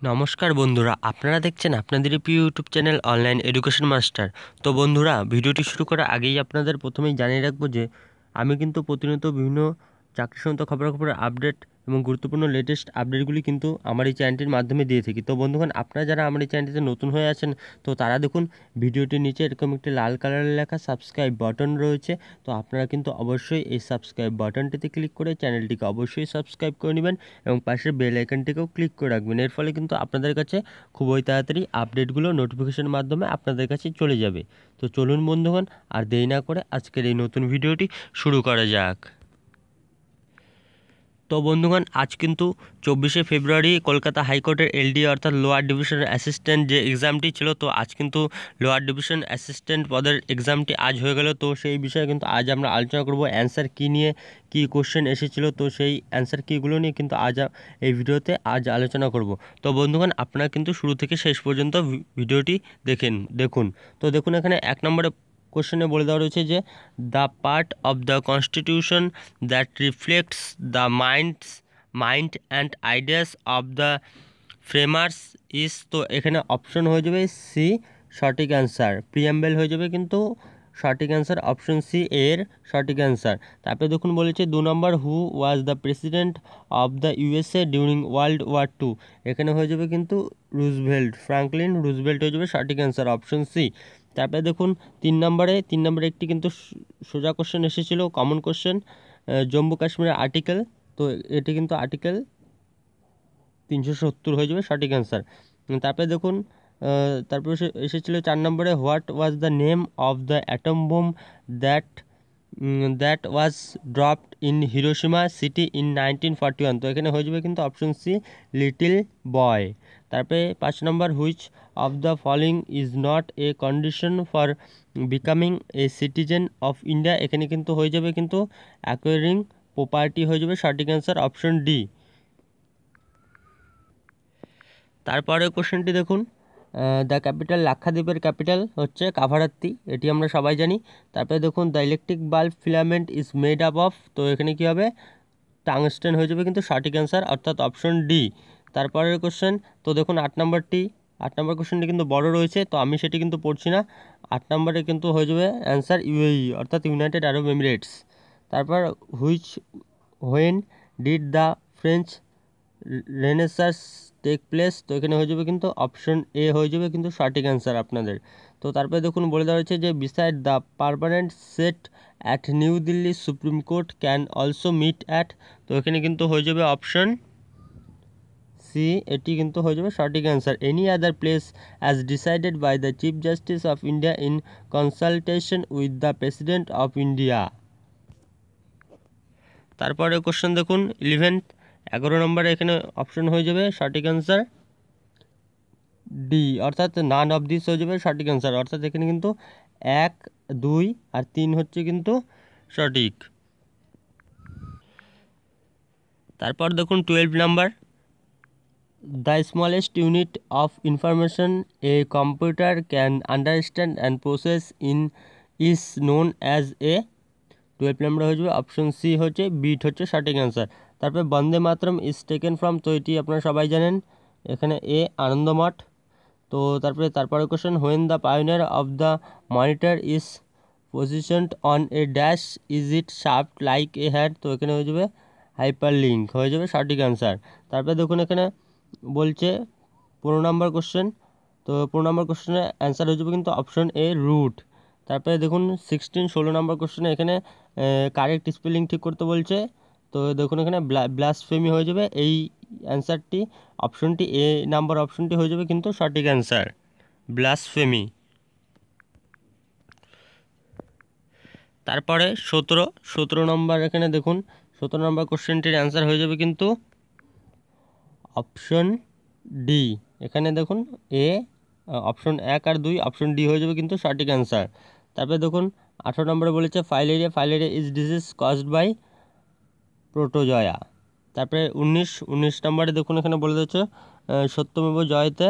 নমস্কার বন্ধুরা, আপনারা দেখছেন আপনাদের প্রিয় YouTube channel online education master তো বন্ধুরা, ভিডিওটি শুরু করার আগেই আপনাদের প্রথমেই জানিয়ে রাখব যে, আমি কিন্তু প্রতিনিয়ত বিভিন্ন চাকরি সংক্রান্ত খবরাখবরের আপডেট এবং গুরুত্বপূর্ণ লেটেস্ট আপডেটগুলি কিন্তু আমার এই চ্যানেলটির মাধ্যমে দিয়ে থাকি। তো বন্ধুগণ, আপনারা যারা আমার এই চ্যানেলটিতে নতুন হয়ে আছেন, তো তারা দেখুন, ভিডিওটির নিচে এরকম একটি লাল কালারের লেখা সাবস্ক্রাইব বাটন রয়েছে। তো আপনারা কিন্তু অবশ্যই এই সাবস্ক্রাইব বাটনটিতে ক্লিক করে চ্যানেলটিকে অবশ্যই সাবস্ক্রাইব করে নেবেন এবং পাশের বেল আইকনটিকেও ক্লিক করে রাখবেন। এর ফলে কিন্তু আপনাদের কাছে খুবই তাড়াতাড়ি আপডেটগুলো নোটিফিকেশনের মাধ্যমে আপনাদের কাছে চলে যাবে। তো চলুন বন্ধুগণ, আর দেরি না করে আজকের এই নতুন ভিডিওটি শুরু করা যাক। তো বন্ধুগণ, আজ কিন্তু চব্বিশে ফেব্রুয়ারি কলকাতা হাইকোর্টের এলডি অর্থাৎ লোয়ার ডিভিশন অ্যাসিস্ট্যান্ট যে এক্সামটি ছিল, তো আজ কিন্তু লোয়ার ডিভিশন অ্যাসিস্ট্যান্ট পদের এক্সামটি আজ হয়ে গেল। তো সেই বিষয়ে কিন্তু আজ আমরা আলোচনা করব, অ্যান্সার কী নিয়ে কী কোশ্চেন এসেছিল, তো সেই অ্যান্সার কীগুলো নিয়ে কিন্তু আজ এই ভিডিওতে আজ আলোচনা করব। তো বন্ধুগণ, আপনারা কিন্তু শুরু থেকে শেষ পর্যন্ত ভিডিওটি দেখেন, দেখুন। তো দেখুন এখানে এক নম্বরে কোশ্চেনে বলে দেওয়া রয়েছে যে the part of the constitution that reflects the minds mind and ideas of the framers is তো এখানে অপশন হয়ে যাবে সি সঠিক অ্যান্সার প্রিয়াম্বেল হয়ে যাবে কিন্তু সঠিক অ্যান্সার অপশন সি এর সঠিক অ্যান্সার তারপরে দেখুন বলেছে দু নম্বর who was the president of the USA during world war two এখানে হয়ে যাবে কিন্তু রুজভেল্ট, ফ্রাঙ্কলিন রুজভেল্ট হয়ে যাবে সঠিক অ্যান্সার অপশন সি তারপরে দেখুন, তিন নম্বরে তিন নম্বরে একটি কিন্তু সোজা কোশ্চেন এসেছিল কমন কোশ্চেন জম্মু কাশ্মীরের আর্টিকেল তো এটি কিন্তু আর্টিকেল তিনশো সত্তর হয়ে যাবে সঠিক অ্যান্সার তারপরে দেখুন তারপরে এসেছিল চার নম্বরে what was the name of the atom bomb that that was dropped in Hiroshima city in nineteen forty one তো এখানে হয়ে যাবে কিন্তু অপশন সি লিটিল বয় তারপরে পাঁচ নম্বর which of the following is not a condition for becoming a citizen of India এখানে কিন্তু হয়ে যাবে কিন্তু অ্যাকোয়ারিং প্রপার্টি হয়ে যাবে সঠিক অ্যান্সার অপশন ডি তারপরে কোশ্চেনটি দেখুন। দ্য ক্যাপিটাল লাক্ষাদ্বীপের ক্যাপিটাল হচ্ছে কাভারাত্তি, এটি আমরা সবাই জানি। তারপরে দেখুন the electric bulb filament is made up of তো এখানে কী হবে? টাংস্টেন হয়ে যাবে কিন্তু সঠিক অ্যান্সার অর্থাৎ অপশন ডি তারপরের কোশ্চেন তো দেখুন আট নম্বরটি আট নম্বর কোশ্চেনটি কিন্তু বড় রয়েছে, তো আমি সেটি কিন্তু পড়ছি না। আট নম্বরে কিন্তু হয়ে যাবে অ্যান্সার ইউএই অর্থাৎ ইউনাইটেড আরব এমিরেটস তারপর which when did the French renaissance take place তো এখানে হয়ে যাবে কিন্তু অপশন এ হয়ে যাবে কিন্তু সঠিক অ্যান্সার আপনাদের। তো তারপরে দেখুন, বলে দেওয়া হয়েছে যে beside the permanent seat at New Delhi Supreme Court can also meet at তো এখানে কিন্তু হয়ে যাবে অপশন সি, এটি কিন্তু হয়ে যাবে সঠিক answer any other place as decided by the Chief Justice of India in consultation with the President of India তারপরে কোশ্চেন দেখুন ইলেভেন্থ এগারো নম্বরে এখানে অপশন হয়ে যাবে সঠিক অ্যান্সার ডি অর্থাৎ নান অফ দিস হয়ে যাবে সঠিক অ্যান্সার অর্থাৎ এখানে কিন্তু এক, দুই আর তিন হচ্ছে কিন্তু সঠিক। তারপর দেখুন twelve number the smallest unit of information a computer can understand and process in is known as a twelve number হয়ে যাবে অপশন সি হচ্ছে বিট হচ্ছে সঠিক অ্যান্সার তারপরে Vande Mataram is taken from তো এটি আপনারা সবাই জানেন। এখানে এ আনন্দমঠ। তো তারপরে তারপরে question when the pioneer of the monitor is positioned on a dash is it sharp like a had তো এখানে হয়ে যাবে হাইপার লিঙ্ক হয়ে যাবে সঠিক অ্যান্সার তারপরে দেখুন এখানে বলছে পনেরো নম্বর কোশ্চেন তো পনেরো নম্বর কোশ্চেনের অ্যান্সার হয়ে যাবে কিন্তু অপশন এ রুট তারপরে দেখুন সিক্সটিন ষোলো নম্বর কোশ্চেনে এখানে কারেক্ট স্পেলিং ঠিক করতে বলছে। তো দেখুন এখানে ব্লাসফেমি হয়ে যাবে। এই অ্যান্সারটি অপশনটি এ নাম্বার অপশনটি হয়ে যাবে কিন্তু সঠিক অ্যান্সার ব্লাসফেমি তারপরে সতেরো সতেরো নম্বর এখানে দেখুন, সতেরো নম্বর কোশ্চেনটির অ্যান্সার হয়ে যাবে কিন্তু অপশন ডি। এখানে দেখুন এ অপশন এক আর দুই, অপশন ডি হয়ে যাবে কিন্তু সঠিক অ্যান্সার তারপরে দেখুন, আঠেরো নম্বরে বলেছে filaria filaria is disease caused by protozoa তারপরে উনিশ উনিশ নম্বরে দেখুন, এখানে বলে দিচ্ছে সত্যমেব জয়তে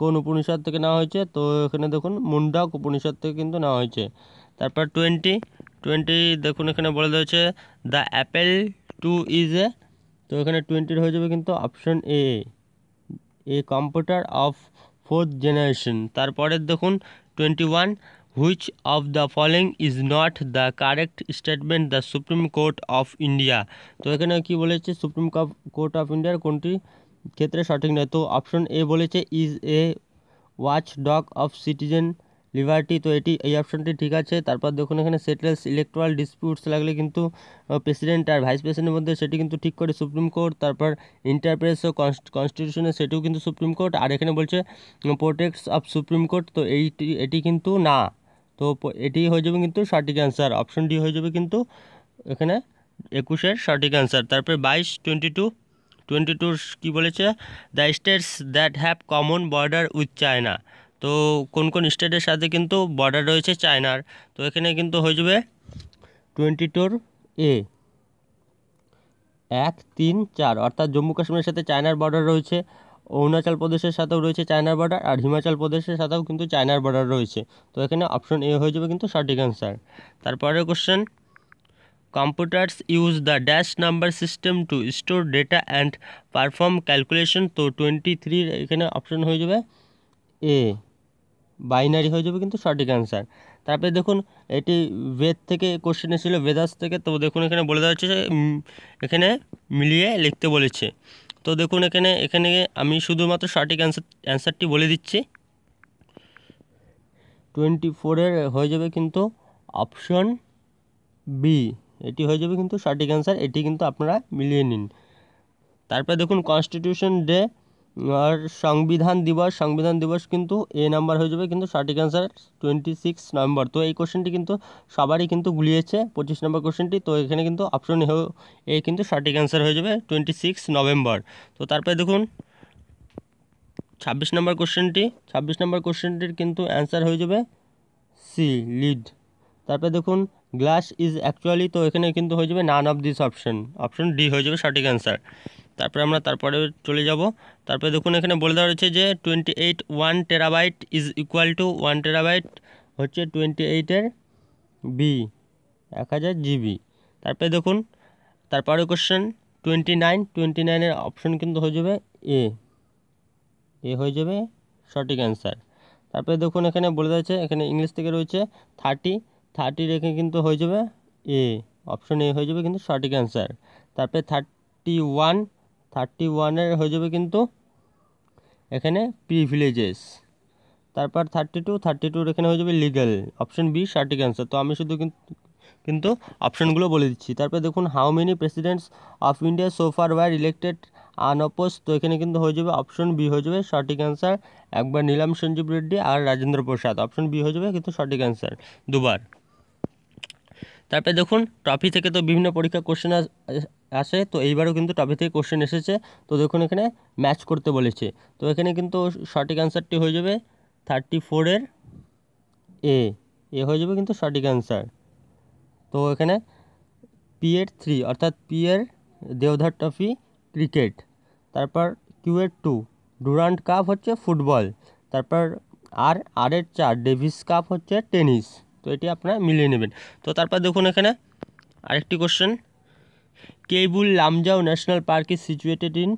কোন উপনিষদ থেকে নেওয়া হয়েছে? তো এখানে দেখুন, মুন্ডাক উপনিষদ থেকে কিন্তু নেওয়া হয়েছে। তারপর টোয়েন্টি টোয়েন্টি দেখুন, এখানে বলে দিয়েছে the apple two is a তো এখানে টোয়েন্টির হয়ে যাবে কিন্তু option A a computer of fourth generation তারপরের দেখুন twenty one which of the following is not the correct statement the Supreme Court of India তো এখানে কি বলেছে? সুপ্রিম কোর্ট অফ ইন্ডিয়ার কোনটি ক্ষেত্রে সঠিক নয়? তো অপশন এ বলেছে is a watch dog of citizen liberty তো এটি, এই অপশনটি ঠিক আছে। তারপর দেখুন এখানে সেটেলস ইলেকট্রাল ডিসপিউটস লাগলে কিন্তু প্রেসিডেন্ট আর ভাইস প্রেসিডেন্টের মধ্যে সেটি কিন্তু ঠিক করে সুপ্রিম কোর্ট তারপর ইন্টারপ্রেস ও কনস্টিটিউশনে সেটিও কিন্তু সুপ্রিম কোর্ট আর এখানে বলছে প্রোটেক্টস অফ সুপ্রিম কোর্ট তো এইটি, এটি কিন্তু না। তো এটি হয়ে যাবে কিন্তু সঠিক অ্যান্সার অপশন ডি হয়ে যাবে কিন্তু এখানে একুশের সঠিক অ্যান্সার তারপরে বাইশ টোয়েন্টি টু টোয়েন্টি টু কী বলেছে? The states that have common border with China তো কোন কোন স্টেটের সাথে কিন্তু বর্ডার রয়েছে চায়নার? তো এখানে কিন্তু হয়ে যাবে টোয়েন্টি টুর এ এক, তিন, চার, অর্থাৎ জম্মু কাশ্মীরের সাথে চায়নার বর্ডার রয়েছে, অরুণাচল প্রদেশের সাথেও রয়েছে চায়নার বর্ডার আর হিমাচল প্রদেশের সাথেও কিন্তু চায়নার বর্ডার রয়েছে। তো এখানে অপশন এ হয়ে যাবে কিন্তু সঠিক অ্যান্সার তারপরের question computers use the dash number system to store data and perform calculation তো টোয়েন্টি থ্রির এখানে অপশন হয়ে যাবে এ বাইনারি হয়ে যাবে কিন্তু সঠিক অ্যান্সার তারপরে দেখুন, এটি বেদ থেকে কোশ্চেন এসেছিল বেদাস থেকে। তো দেখুন, এখানে বলে দেওয়া হচ্ছে এখানে মিলিয়ে লিখতে বলেছে। তো দেখুন, এখানে এখানে আমি শুধুমাত্র সঠিক অ্যান্সার অ্যান্সারটি বলে দিচ্ছি। টোয়েন্টি ফোরের হয়ে যাবে কিন্তু অপশন বি এটি হয়ে যাবে কিন্তু সঠিক অ্যান্সার এটি কিন্তু আপনারা মিলিয়ে নিন। তারপরে দেখুন কনস্টিটিউশন ডে আর সংবিধান দিবস সংবিধান দিবস কিন্তু এ নাম্বার হয়ে যাবে কিন্তু সঠিক অ্যান্সার টোয়েন্টি সিক্স নভেম্বর তো এই কোশ্চেনটি কিন্তু সবারই কিন্তু গুলিয়েছে, পঁচিশ নম্বর কোশ্চেনটি তো এখানে কিন্তু অপশন এ কিন্তু সঠিক অ্যান্সার হয়ে যাবে টোয়েন্টি সিক্স নভেম্বর। তো তারপরে দেখুন, ছাব্বিশ নম্বর কোশ্চেনটি ছাব্বিশ নম্বর কোশ্চেনটির কিন্তু অ্যান্সার হয়ে যাবে সি লিড তারপরে দেখুন গ্লাস ইজ অ্যাকচুয়ালি তো এখানে কিন্তু হয়ে যাবে none of this option option D হয়ে যাবে সঠিক অ্যান্সার তারপরে আমরা তারপরে চলে যাব। তারপরে দেখুন এখানে বলে দেওয়া রয়েছে যে twenty eight one terabyte is equal to one terabyte হচ্ছে টোয়েন্টি এইটের বি এক হাজার জিবি তারপরে দেখুন, তারপরে কোশ্চেন টোয়েন্টি নাইন টোয়েন্টি নাইনের অপশন কিন্তু হয়ে যাবে এ এ হয়ে যাবে সঠিক অ্যান্সার তারপরে দেখুন এখানে বলে দেওয়া এখানে ইংলিশ থেকে রয়েছে থার্টি থার্টি রেখে কিন্তু হয়ে যাবে এ অপশন এ হয়ে যাবে কিন্তু সঠিক অ্যান্সার তারপরে থার্টি ওয়ান থার্টি ওয়ানের হয়ে যাবে কিন্তু এখানে প্রিভিলেজেস তারপর থার্টি টু, থার্টি টুর এখানে হয়ে যাবে লিগাল অপশন বি সঠিক অ্যান্সার তো আমি শুধু কিন্তু কিন্তু অপশনগুলো বলে দিচ্ছি। তারপরে দেখুন how many presidents of India so far were elected unopposed তো এখানে কিন্তু হয়ে যাবে অপশন বি হয়ে যাবে সঠিক অ্যান্সার একবার নীলাম সঞ্জীব রেড্ডি আর রাজেন্দ্র প্রসাদ। অপশন বি হয়ে যাবে কিন্তু সঠিক অ্যান্সার দুবার। তারপরে দেখুন ট্রফি থেকে তো বিভিন্ন পরীক্ষা কোশ্চেন আসে তো এইবারও কিন্তু টপি থেকে কোশ্চেন এসেছে। তো দেখুন এখানে ম্যাচ করতে বলেছে। তো এখানে কিন্তু সঠিক অ্যান্সারটি হয়ে যাবে থার্টি ফোরের এ এ হয়ে যাবে কিন্তু সঠিক অ্যান্সার তো এখানে পি এর থ্রি অর্থাৎ পি এর দেওধার ট্রফি ক্রিকেট তারপর কিউ এর টু ডুরান্ট কাপ হচ্ছে ফুটবল তারপর আর আর এর চার ডেভিস কাপ হচ্ছে টেনিস তো এটি আপনারা মিলিয়ে নেবেন। তো তারপর দেখুন এখানে আরেকটি question Keibul Lamjao national park is situated in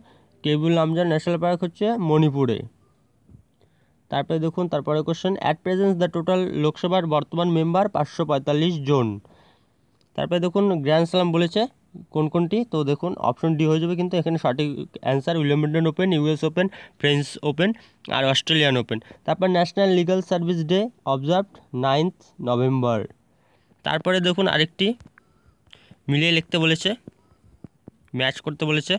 Keibul Lamjao national park হচ্ছে মণিপুরে। তারপরে দেখুন, তারপরে question at presence the total লোকসভার বর্তমান মেম্বার পাঁচশো পঁয়তাল্লিশ জন। তারপরে দেখুন গ্র্যান্ড স্লাম বলেছে কোন কোনটি? তো দেখুন অপশন ডি হয়ে যাবে কিন্তু এখানে সঠিক answer উইলিয়ামটন open US open French open আর অস্ট্রেলিয়ান ওপেন তারপর national legal service day observed ninth November তারপরে দেখুন আরেকটি মিলিয়ে লিখতে বলেছে ম্যাচ করতে বলেছে।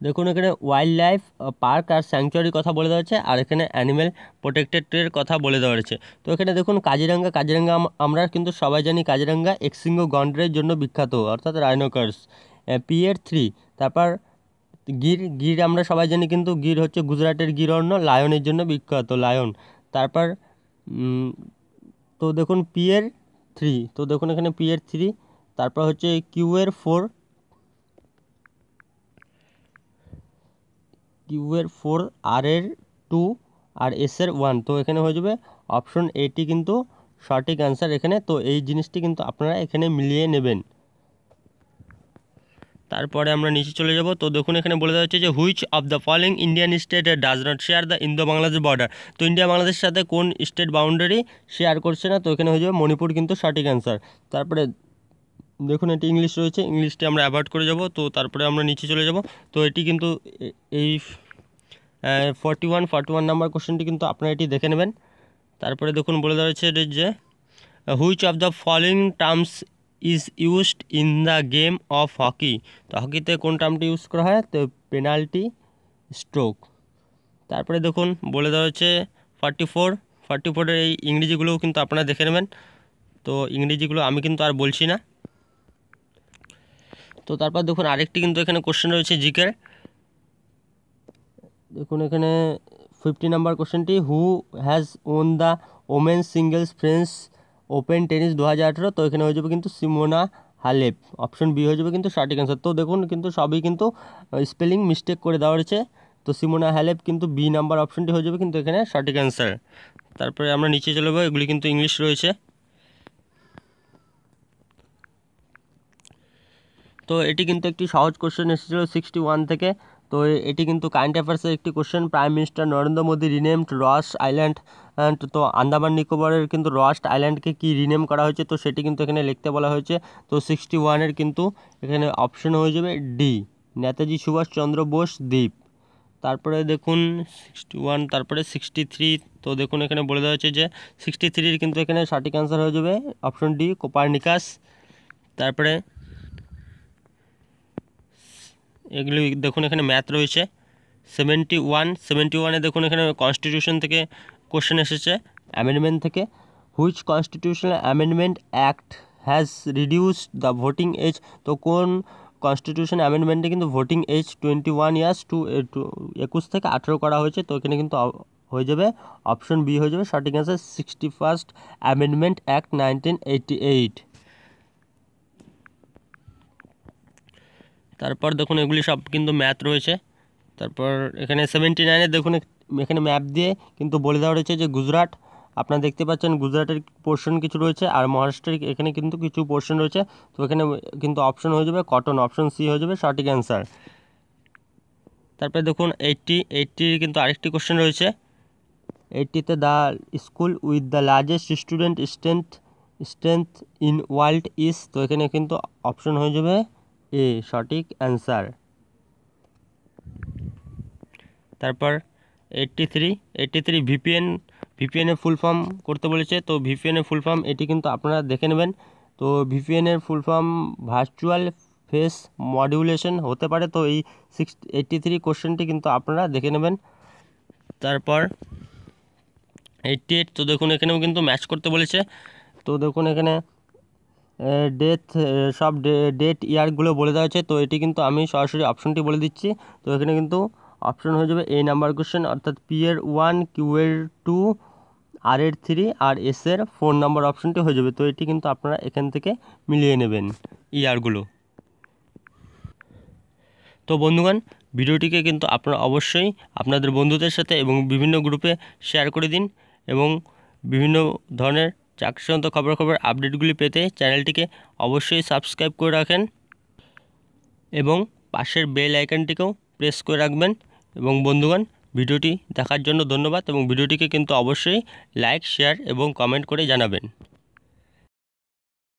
দেখুন, এখানে ওয়াইল্ড লাইফ পার্ক আর স্যাংচুয়ারির কথা বলে দেওয়া হচ্ছে আর এখানে অ্যানিম্যাল প্রোটেক্টেডের কথা বলে দেওয়া হয়েছে। তো এখানে দেখুন, কাজিরাঙ্গা কাজিরাঙ্গা আমরা কিন্তু সবাই জানি কাজিরাঙ্গা এক্সিঙ্গো গন্ড্রের জন্য বিখ্যাত, অর্থাৎ রাইনোকার্স পি এর থ্রি তারপর গির গির আমরা সবাই জানি কিন্তু গির হচ্ছে গুজরাটের গির অন্য লায়নের জন্য বিখ্যাত লায়ন। তারপর তো দেখুন পি এর থ্রি তো দেখুন এখানে পি এর থ্রি তারপর হচ্ছে কিউ এর ফোর কিউ এর ফোর, আর এর টু, আর এস এর ওয়ান। তো এখানে হয়ে যাবে অপশন এটি কিন্তু সঠিক অ্যান্সার এখানে। তো এই জিনিসটি কিন্তু আপনারা এখানে মিলিয়ে নেবেন। তারপরে আমরা নিচে চলে যাব। তো দেখুন, এখানে বলে দেওয়া হচ্ছে যে which of the following Indian state does not share the Indo Bangladesh border তো ইন্ডিয়া বাংলাদেশের সাথে কোন স্টেট বাউন্ডারি শেয়ার করছে না? তো এখানে হয়ে যাবে মণিপুর কিন্তু সঠিক অ্যান্সার তারপরে দেখুন, এটি ইংলিশ রয়েছে। ইংলিশটি আমরা অ্যাভয়েড করে যাব, তো তারপরে আমরা নিচে চলে যাব। তো এটি কিন্তু এই forty one forty one number কোশ্চেনটি কিন্তু আপনারা এটি দেখে নেবেন। তারপরে দেখুন, বলে দেওয়া হচ্ছে যে which of the following terms is used in the game of hockey তো হকিতে কোন টার্মটি ইউজ করা হয়? তো পেনাল্টি স্ট্রোক তারপরে দেখুন, বলে দেওয়া হচ্ছে ফর্টি ফোর ফর্টি ফোরের এই ইংরেজিগুলোও কিন্তু আপনারা দেখে নেবেন। তো ইংরেজিগুলো আমি কিন্তু আর বলছি না। তো তারপর দেখুন আরেকটি কিন্তু এখানে কোশ্চেন রয়েছে জিকের দেখুন এখানে ফিফটি নাম্বার কোশ্চেনটি who has won the women singles French open tennis দু হাজার আঠেরো? তো এখানে হয়ে যাবে কিন্তু সিমোনা হালেপ অপশন বি হয়ে যাবে কিন্তু সঠিক অ্যান্সার তো দেখুন কিন্তু সবই কিন্তু স্পেলিং মিস্টেক করে দেওয়া রয়েছে। তো সিমোনা হ্যালেপ কিন্তু বি নাম্বার অপশনটি হয়ে যাবে কিন্তু এখানে সঠিক অ্যান্সার তারপরে আমরা নিচে চলে যাব, এগুলি কিন্তু ইংলিশ রয়েছে। তো এটি কিন্তু একটি সহজ কোশ্চেন এসেছিল সিক্সটি ওয়ান থেকে। তো এটি কিন্তু কারেন্ট অ্যাফেয়ার্সের একটি question prime minister Narendra Modi renamed Ross island তো আন্দামান নিকোবরের কিন্তু রস্ট আইল্যান্ডকে কি রিনেম করা হয়েছে, তো সেটি কিন্তু এখানে লিখতে বলা হয়েছে। তো সিক্সটি ওয়ানের কিন্তু এখানে অপশন হয়ে যাবে ডি নেতাজি সুভাষচন্দ্র বোস দ্বীপ। তারপরে দেখুন সিক্সটি ওয়ান তারপরে সিক্সটি থ্রি তো দেখুন এখানে বলে দেওয়া হয়েছে যে সিক্সটি থ্রির কিন্তু এখানে সঠিক অ্যান্সার হয়ে যাবে অপশন ডি কোপারনিকাস তারপরে এগুলি দেখুন এখানে ম্যাথ রয়েছে। সেভেন্টি ওয়ান সেভেন্টি ওয়ানে দেখুন এখানে কনস্টিটিউশন থেকে কোশ্চেন এসেছে অ্যামেন্ডমেন্ট থেকে। Which constitutional amendment act has reduce the voting age তো কোন কনস্টিটিউশন অ্যামেন্ডমেন্টে কিন্তু voting age twenty one years to একুশ থেকে আঠেরো করা হয়েছে, তো এখানে কিন্তু হয়ে যাবে অপশন বি হয়ে যাবে, সঠিক answer sixty first amendment act nineteen eighty eight তারপর দেখুন, এগুলি সব কিন্তু ম্যাথ রয়েছে। তারপর এখানে সেভেন্টি নাইনে দেখুন, এখানে ম্যাপ দিয়ে কিন্তু বলে দেওয়া রয়েছে যে গুজরাট, আপনারা দেখতে পাচ্ছেন গুজরাটের পোর্শন কিছু রয়েছে আর মহারাষ্ট্রের এখানে কিন্তু কিছু পোর্শন রয়েছে। তো এখানে কিন্তু অপশন হয়ে যাবে কটন অপশন সি হয়ে যাবে সঠিক অ্যান্সার তারপরে দেখুন এইটটি এইটটির কিন্তু আরেকটি কোশ্চেন রয়েছে। এইটটিতে the school with the largest student strength strength in world is তো এখানে কিন্তু অপশন হয়ে যাবে এ সঠিক অ্যান্সার। তারপর eighty three eighty three VPN ভিপিএনের full form করতে বলেছে। তো ভিপিএনের ফুল ফর্ম এটি কিন্তু আপনারা দেখে নেবেন। তো ভিপিএনের full form virtual face modulation হতে পারে। তো এই সিক্স এইট্টি থ্রি কোশ্চেনটি কিন্তু আপনারা দেখে নেবেন। তারপর এইট্টি এইট তো দেখুন এখানেও কিন্তু ম্যাচ করতে বলেছে। তো দেখুন এখানে ডেথ সব ডেট ইয়ারগুলো বলে দেওয়া হয়েছে। তো এটি কিন্তু আমি সরাসরি অপশনটি বলে দিচ্ছি। তো এখানে কিন্তু অপশন হয়ে যাবে এই নাম্বার কোশ্চেন অর্থাৎ পি এর ওয়ান কিউ এর টু আর এর থ্রি আর এস এর ফোর নাম্বার অপশনটি হয়ে যাবে। তো এটি কিন্তু আপনারা এখান থেকে মিলিয়ে নেবেন ইয়ারগুলো তো বন্ধুগণ, ভিডিওটিকে কিন্তু আপনারা অবশ্যই আপনাদের বন্ধুদের সাথে এবং বিভিন্ন গ্রুপে শেয়ার করে দিন এবং বিভিন্ন ধরনের চাকরিসংক্রান্ত খবর খবর আপডেটগুলি পেতে চ্যানেলটিকে অবশ্যই সাবস্ক্রাইব করে রাখেন এবং পাশের বেল আইকনটিকেও প্রেস করে রাখবেন। এবং বন্ধুগণ, ভিডিওটি দেখার জন্য ধন্যবাদ এবং ভিডিওটিকে কিন্তু অবশ্যই লাইক, শেয়ার এবং কমেন্ট করে জানাবেন।